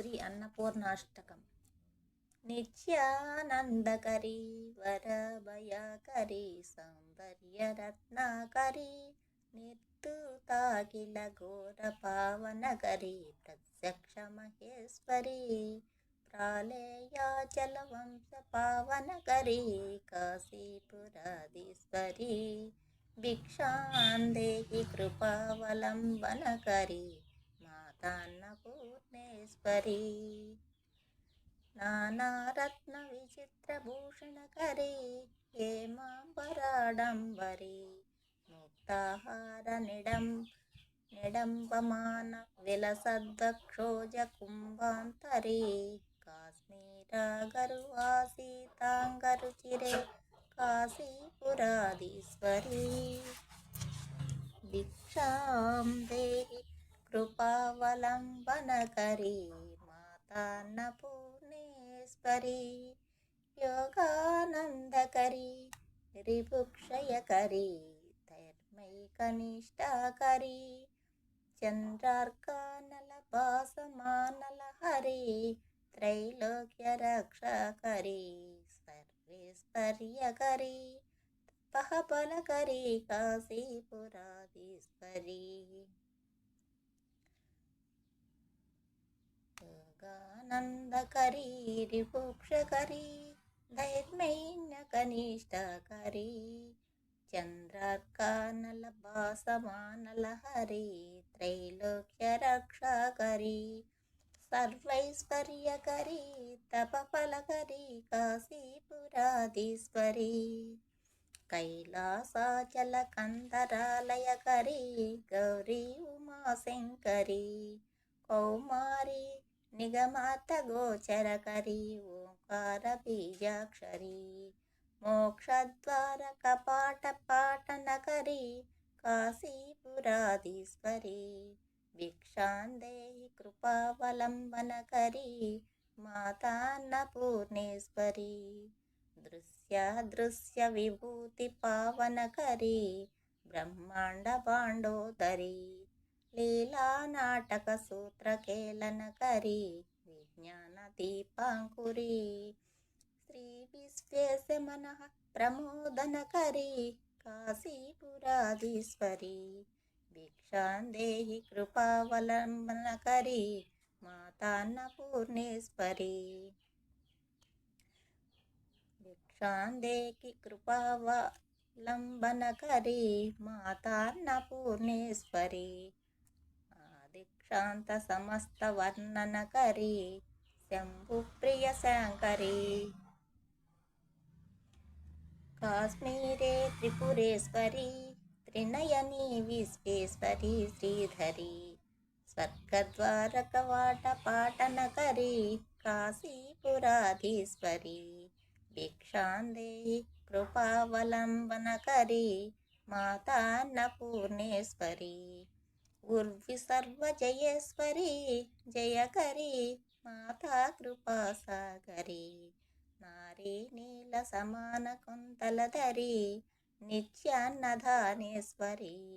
శ్రీ అన్నపూర్ణాష్టకం. నిత్యానందకరీ వరభయకరీ సౌందర్యరత్నాకరీ నిర్తుతాకిల ఘోర పావనకరీ ప్రత్యక్ష మహేశ్వరీ ప్రాళేయాచల వంశ పావనకరీ కాశీపురాధీశ్వరీ భిక్షాందేహి కృపావలంబనకరీ అన్నపూర్ణేశ్వరి నానారత్న విచిత్రభూషణకరీ హేమాంబరాడంబరీ ముక్తాహార నిడం నిడంబమాన విలసద్వక్షోజ కుంభాంతరీ. చిరే కాశీపురాధీశ్వరీ. భిక్షాం దేహి కృపావలంబనకరీ మాతాన్నపూర్ణేశ్వరీ యోగానందకరీ రిభుక్షయకరీ ధర్మైకనిష్టాకరీ చంద్రార్కానల భాసమానల హరి త్రైలోక్య రక్షకరీ సర్వేశ్వర్యకరీ తపఃబలకరీ కాశీపురాధీశ్వరీ. నందకరీ రిపుక్షకరీ ధైర్మైన్యకనిష్టకరీ చంద్రార్కానల భాసమానల హరి త్రైలోక్య రక్షకరీ సర్వైశ్వర్యకరీ తపఫలకరీ కాశీపురాధీశ్వరీ కైలాసాచల కందరాలయకరీ గౌరీ ఉమాశంకరీ కౌమారి నిగమాత గోచరకరీ ఓంకార బీజాక్షరీ మోక్షద్వార కపాట పాటనకరీ కాశీపురాధీశ్వరీ భిక్షాందేహి కృపావలంబనకరీ మాతాన్నపూర్ణేశ్వరీ దృశ్య దృశ్య విభూతి పావనకరీ బ్రహ్మాండ పాండోదరీ లీలా నాటక సూత్రకేలనకరీ విజ్ఞాన దీపాంకురి. శ్రీ విశ్వేశ మనః ప్రమోదనకరీ కాశీపురాధీశ్వరీ. భిక్షాందేహి కృపావలంబనకరీ మాతాన్నపూర్ణేశ్వరీ భిక్షాందేకి కృపావలంబనకరీ మాతాన్నపూర్ణేశ్వరీ శాంత సమస్త వర్ణనకరి శంభు ప్రియ శాంకరీ కాశ్మీరే త్రిపురేశ్వరీ త్రినయని విశ్వేశ్వరీ శ్రీధరీ స్వర్గద్వారకవాట పాటనకరీ కాశీపురాధీశ్వరీ భిక్షాందేహి కృపావలంబనకరీ మాతాన్నపూర్ణేశ్వరీ ఉర్వి సర్వజయేశ్వరీ జయకరి మాతా కృపాసాగరీ నారీ నీల సమాన కుంతలధరి నిత్యాన్నదానేశ్వరీ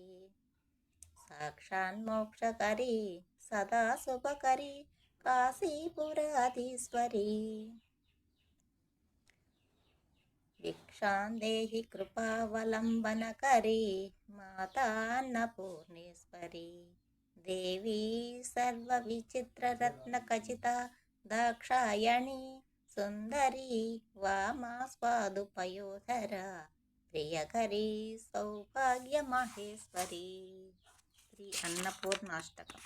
సాక్షాన్మోక్షకరి సదా శుభకరి కాశీపురాధీశ్వరి. భిక్షాందేహి కృపావలంబనకరీ మాతాన్నపూర్ణేశ్వరీ దేవీ సర్వ విచిత్రరత్న ఖచిత దాక్షాయణి సుందరీ వామాస్వాదుపయోధర ప్రియకరీ సౌభాగ్య మహేశ్వరీ శ్రీ అన్నపూర్ణాష్టకం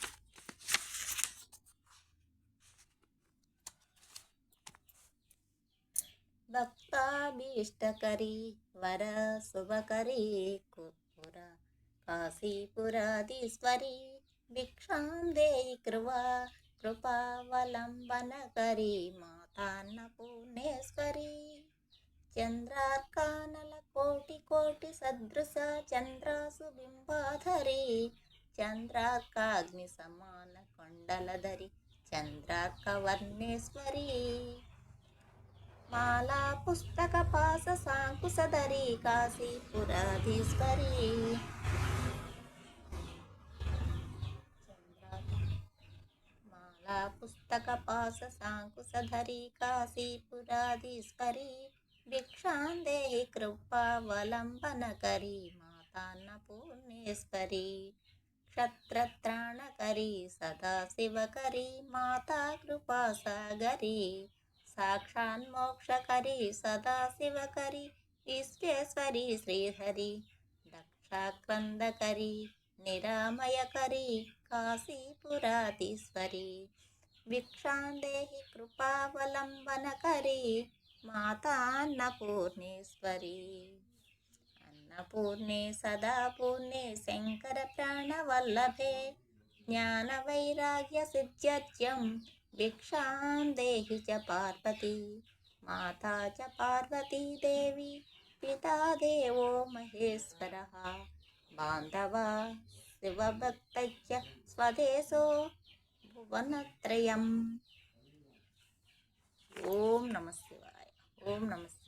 భక్తాభీష్టకరీ వర శుభకరీ కుపుర కాశీపురాధీశ్వరీ భిక్షాం దేహి కృపా కృపావలంబనకరీ మాతాన్నపూర్ణేశ్వరీ చంద్రార్కానల కోటి కోటి సదృశ చంద్రాసు బింబాధరి చంద్రార్కాగ్ని సమాన కొండలధరి చంద్రార్క వర్ణేశ్వరీ మాలా పుస్తక పాస సాంకుశధరి కాశీపురాధీశ్వరి మాలా పుస్తక పాస సాంకుశధరి కాశీపురాధీశ్వరి భిక్షాందేహి కృపావలంబనకరి మాతాన్నపూర్ణేశ్వరి క్షత్రత్రాణకరి సదాశివకరి మాతా కృపాసాగరి సాక్షాన్మోక్షకరి సదాశివకరి విశ్వేశ్వరి శ్రీహరి దక్షాక్రందకరి నిరామయకరి కాశీపురాధీశ్వరి భిక్షాందేహి కృపావలంబనకరి మాతాన్నపూర్ణేశ్వరి అన్నపూర్ణే సదా పూర్ణే శంకర ప్రాణవల్లభే జ్ఞానవైరాగ్య వైరాగ్య भिक्षां देहि च पार्वती। माता च पार्वती देवी, पिता देवो महेश्वरः। बान्धवा शिवभक्तश्च स्वदेशो भुवनत्रयम्। ॐ नमः शिवाय ॐ नमस्ते